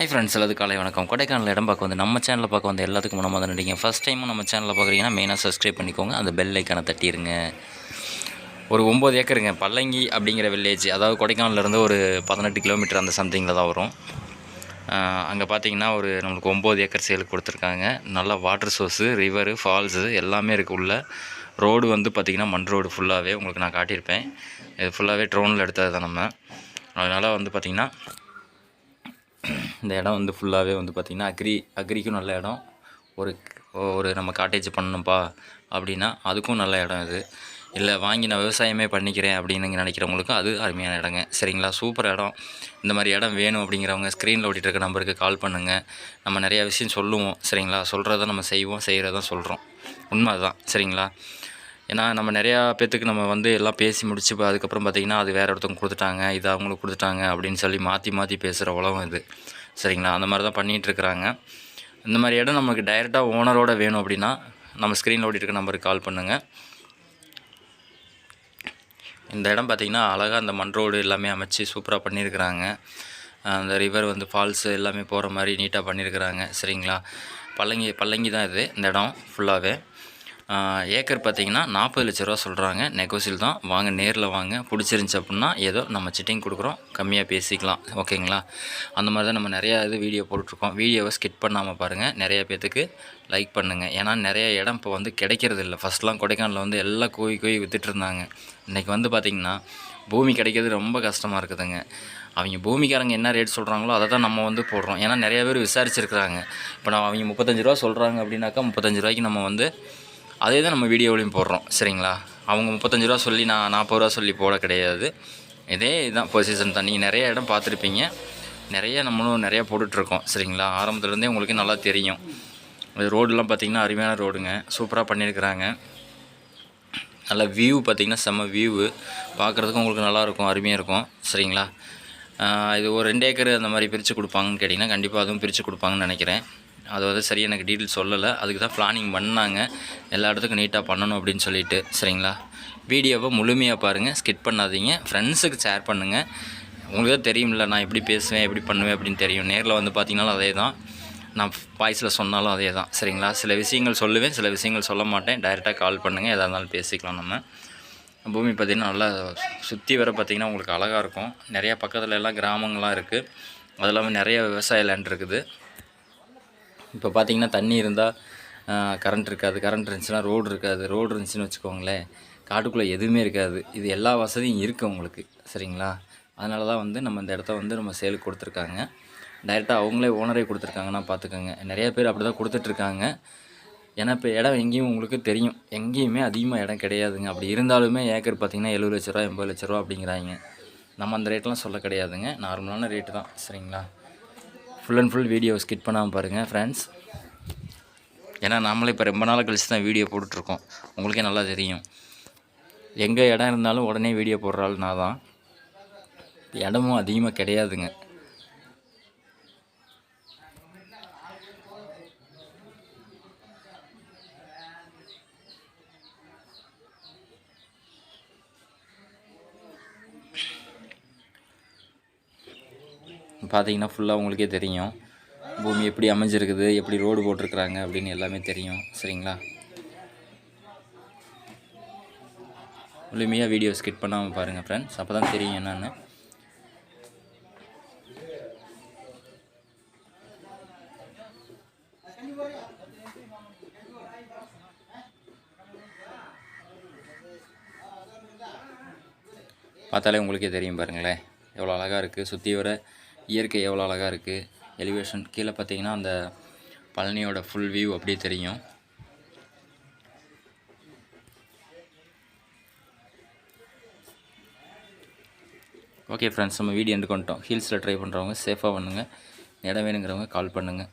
Hi friends எல்லாத்து காலை வணக்கம். கொடைக்கானல் இடம் பார்க்க வந்து நம்ம சேனலில் பார்க்க வந்து எல்லாத்துக்கும் நம்ம தான் நடிங்க ஃபஸ்ட் டைமும் நம்ம சேனலில் பார்க்குறீங்கன்னா மெயினாக சப்ஸ்கிரைப் பண்ணிக்கோங்க. அந்த பெல் ஐக்கானை தட்டிடுங்க ஒரு ஒம்பது ஏக்கருங்க. பல்லங்கி அப்படிங்கிற வில்லேஜ் அதாவது கொடைக்கானல்லேருந்து ஒரு பதினெட்டு கிலோமீட்டர் அந்த சம்திங்கில் தான் வரும். அங்கே பார்த்தீங்கன்னா ஒரு நம்மளுக்கு ஒம்பது ஏக்கர் சேலுக்கு கொடுத்துருக்காங்க. நல்லா வாட்டர் சோர்ஸு ரிவரு ஃபால்ஸு எல்லாமே இருக்குது உள்ள. ரோடு வந்து பார்த்திங்கன்னா மண் ரோடு ஃபுல்லாகவே உங்களுக்கு நான் காட்டியிருப்பேன். இது ஃபுல்லாகவே ட்ரோனில் எடுத்தது தான் நம்ம. அதனால் வந்து பார்த்திங்கன்னா இந்த இடம் வந்து ஃபுல்லாகவே வந்து பார்த்திங்கன்னா அக்ரி அக்ரிக்கும் நல்ல இடம். ஒரு ஒரு நம்ம காட்டேஜ் பண்ணணும்ப்பா அப்படின்னா அதுக்கும் நல்ல இடம் இது. இல்லை வாங்கி நான் விவசாயமே பண்ணிக்கிறேன் அப்படின்னு நினைக்கிறவங்களுக்கும் அது அருமையான இடங்க. சரிங்களா? சூப்பர் இடம். இந்த மாதிரி இடம் வேணும் அப்படிங்கிறவங்க ஸ்க்ரீனில் ஓட்டிகிட்டு இருக்க நம்பருக்கு கால் பண்ணுங்கள் நம்ம நிறையா விஷயம் சொல்லுவோம். சரிங்களா? சொல்கிறத நம்ம செய்வோம் செய்கிறதான் சொல்கிறோம் உண்மை அதுதான் சரிங்களா? ஏன்னா நம்ம நிறையா பேர்த்துக்கு நம்ம வந்து எல்லாம் பேசி முடிச்சு இப்போ அதுக்கப்புறம் பார்த்திங்கன்னா அது வேறு ஒருத்தவங்க கொடுத்துட்டாங்க இது அவங்களுக்கு கொடுத்துட்டாங்க அப்படின்னு சொல்லி மாற்றி மாற்றி பேசுகிற உலகம் இது. சரிங்களா? அந்த மாதிரி தான் பண்ணிகிட்ருக்குறாங்க இந்த மாதிரி இடம் நமக்கு டைரெக்டாக ஓனரோட வேணும் அப்படின்னா நம்ம ஸ்க்ரீனில் ஓடிட்டு இருக்க நம்பருக்கு கால் பண்ணுங்கள் இந்த இடம் பார்த்திங்கன்னா அழகாக அந்த மண் ரோடு எல்லாமே அமைச்சு சூப்பராக பண்ணியிருக்கிறாங்க அந்த ரிவர் வந்து ஃபால்ஸு எல்லாமே போகிற மாதிரி நீட்டாக பண்ணியிருக்கிறாங்க சரிங்களா? பல்லங்கி பல்லங்கி தான் இது இந்த இடம் ஃபுல்லாகவே ஏக்கர் பார்த்தீங்கன்னா நாற்பது லட்ச ரூபா சொல்கிறாங்க நெகோசியல் தான். வாங்க நேரில் வாங்க. பிடிச்சிருந்துச்சி அப்படின்னா ஏதோ நம்ம சிட்டிங் கொடுக்குறோம். கம்மியாக பேசிக்கலாம். ஓகேங்களா? அந்த மாதிரி தான் நம்ம நிறையா இது வீடியோ போட்டுட்ருக்கோம். வீடியோவை ஸ்கிட் பண்ணாமல் பாருங்கள் நிறையா பேர்த்துக்கு லைக் பண்ணுங்கள் ஏன்னா நிறைய இடம் இப்போ வந்து கிடைக்கிறது இல்லை. ஃபஸ்ட்லாம் கொடைக்கானலில் வந்து எல்லாம் கோவி கோவி வித்துட்டு இருந்தாங்க இன்றைக்கி வந்து பார்த்திங்கன்னா பூமி கிடைக்கிறது ரொம்ப கஷ்டமாக இருக்குதுங்க. அவங்க பூமிக்காரங்க என்ன ரேட் சொல்கிறாங்களோ அதை தான் நம்ம வந்து போடுறோம். ஏன்னா நிறைய பேர் விசாரிச்சிருக்கிறாங்க. இப்போ நான் அவங்க முப்பத்தஞ்சு ரூபா சொல்கிறாங்க அப்படின்னாக்கா முப்பத்தஞ்சு ரூபாய்க்கு நம்ம வந்து அதே தான் நம்ம வீடியோவிலையும் போடுறோம் சரிங்களா? அவங்க முப்பத்தஞ்சு ரூபா சொல்லி நான் நாற்பது ரூபா சொல்லி போட கிடையாது. இதே இதுதான் பொசிஷன் தான். நீங்கள் நிறைய இடம் பார்த்துருப்பீங்க. நிறைய நம்மளும் நிறையா போட்டுட்ருக்கோம் சரிங்களா? ஆரம்பத்துலேருந்தே உங்களுக்கு நல்லா தெரியும். அது ரோடெலாம் பார்த்திங்கன்னா அருமையான ரோடுங்க. சூப்பராக பண்ணியிருக்கிறாங்க. நல்ல வியூ பார்த்திங்கன்னா செம்ம வியூவு பார்க்குறதுக்கும் உங்களுக்கு நல்லாயிருக்கும் அருமையாக இருக்கும் சரிங்களா? இது ஒரு ரெண்டு ஏக்கர் அந்த மாதிரி பிரித்து கொடுப்பாங்கன்னு கேட்டிங்கன்னா கண்டிப்பாக அதுவும் பிரித்து கொடுப்பாங்கன்னு நினைக்கிறேன். அது வந்து சரியாக எனக்கு டீட்டெயில் சொல்லலை. அதுக்கு தான் பிளானிங் பண்ணாங்க. எல்லா இடத்துக்கும் நீட்டாக பண்ணணும் அப்படின்னு சொல்லிட்டு சரிங்களா? வீடியோவை முழுமையாக பாருங்கள் ஸ்கிட் பண்ணாதீங்க. ஃப்ரெண்ட்ஸுக்கு ஷேர் பண்ணுங்கள் உங்களுக்கு தான் தெரியும்ல நான் எப்படி பேசுவேன் எப்படி பண்ணுவேன் அப்படின்னு தெரியும். நேரில் வந்து பார்த்தீங்கனாலும் அதே தான். நான் வாய்ஸில் சொன்னாலும் அதே தான். சரிங்களா? சில விஷயங்கள் சொல்லுவேன் சில விஷயங்கள் சொல்ல மாட்டேன். டைரெக்டாக கால் பண்ணுங்கள் எதாக இருந்தாலும் பேசிக்கலாம் நம்ம. பூமி பார்த்திங்கன்னா நல்லா சுற்றி வர பார்த்திங்கன்னா உங்களுக்கு அழகாக இருக்கும். நிறையா பக்கத்தில் எல்லாம் கிராமங்கள்லாம் இருக்குது அது இல்லாமல் நிறைய விவசாய லேண்ட் இருக்குது. இப்போ பார்த்தீங்கன்னா தண்ணி இருந்தால் கரண்ட் இருக்காது கரண்ட் இருந்துச்சுன்னா ரோடு இருக்காது. ரோடு இருந்துச்சுன்னு வச்சுக்கோங்களேன் காட்டுக்குள்ளே எதுவுமே இருக்காது. இது எல்லா வசதியும் இருக்குது உங்களுக்கு சரிங்களா? அதனால தான் வந்து நம்ம இந்த இடத்த வந்து நம்ம சேலுக்கு கொடுத்துருக்காங்க. டைரெக்டாக அவங்களே ஓனரே கொடுத்துருக்காங்கன்னா பார்த்துக்கோங்க. நிறைய பேர் அப்படி தான் கொடுத்துட்ருக்காங்க. ஏன்னா இப்போ இடம் எங்கேயும் உங்களுக்கு தெரியும். எங்கேயுமே அதிகமாக இடம் கிடையாதுங்க. அப்படி இருந்தாலுமே ஏக்கர் பார்த்திங்கன்னா எழுபது லட்ச ரூபா எண்பது லட்ச ரூபா அப்படிங்கிறாங்க. நம்ம அந்த ரேட்லாம் சொல்ல கிடையாதுங்க. நார்மலான ரேட்டு தான் சரிங்களா? Full and full video skip பண்ணாமல் பாருங்கள் ஃப்ரெண்ட்ஸ் ஏன்னா நம்மளே இப்போ ரொம்ப நாள் கழிச்சு தான் வீடியோ போட்டுட்ருக்கோம். உங்களுக்கே நல்லா தெரியும். எங்கே இடம் இருந்தாலும் உடனே வீடியோ போடுற ஆள் நான் தான். இடமும் அதிகமாக கிடையாதுங்க. பார்த்தீங்கன்னா ஃபுல்லாக உங்களுக்கே தெரியும். பூமி எப்படி அமைஞ்சிருக்குது எப்படி ரோடு போட்டிருக்குறாங்க அப்படின்னு எல்லாமே தெரியும். சரிங்களா? முழுமையாக வீடியோ ஸ்கிட் பண்ணாமல் பாருங்கள் ஃப்ரெண்ட்ஸ் அப்போ தான் தெரியும் என்னென்னு. பார்த்தாலே உங்களுக்கே தெரியும் பாருங்களேன். எவ்வளோ அழகாக இருக்குது சுற்றி வர இயற்கை எவ்வளோ அழகாக இருக்குது எலிவேஷன் கீழே பார்த்தீங்கன்னா அந்த பழனியோட ஃபுல் வியூ அப்படியே தெரியும். ஓகே ஃப்ரெண்ட்ஸ் நம்ம வீடியோ எண்டு கொண்டோம் ஹில்ஸில் ட்ரை பண்ணுறவங்க சேஃபாக பண்ணுங்கள் இடம் வேணுங்கிறவங்க கால் பண்ணுங்கள்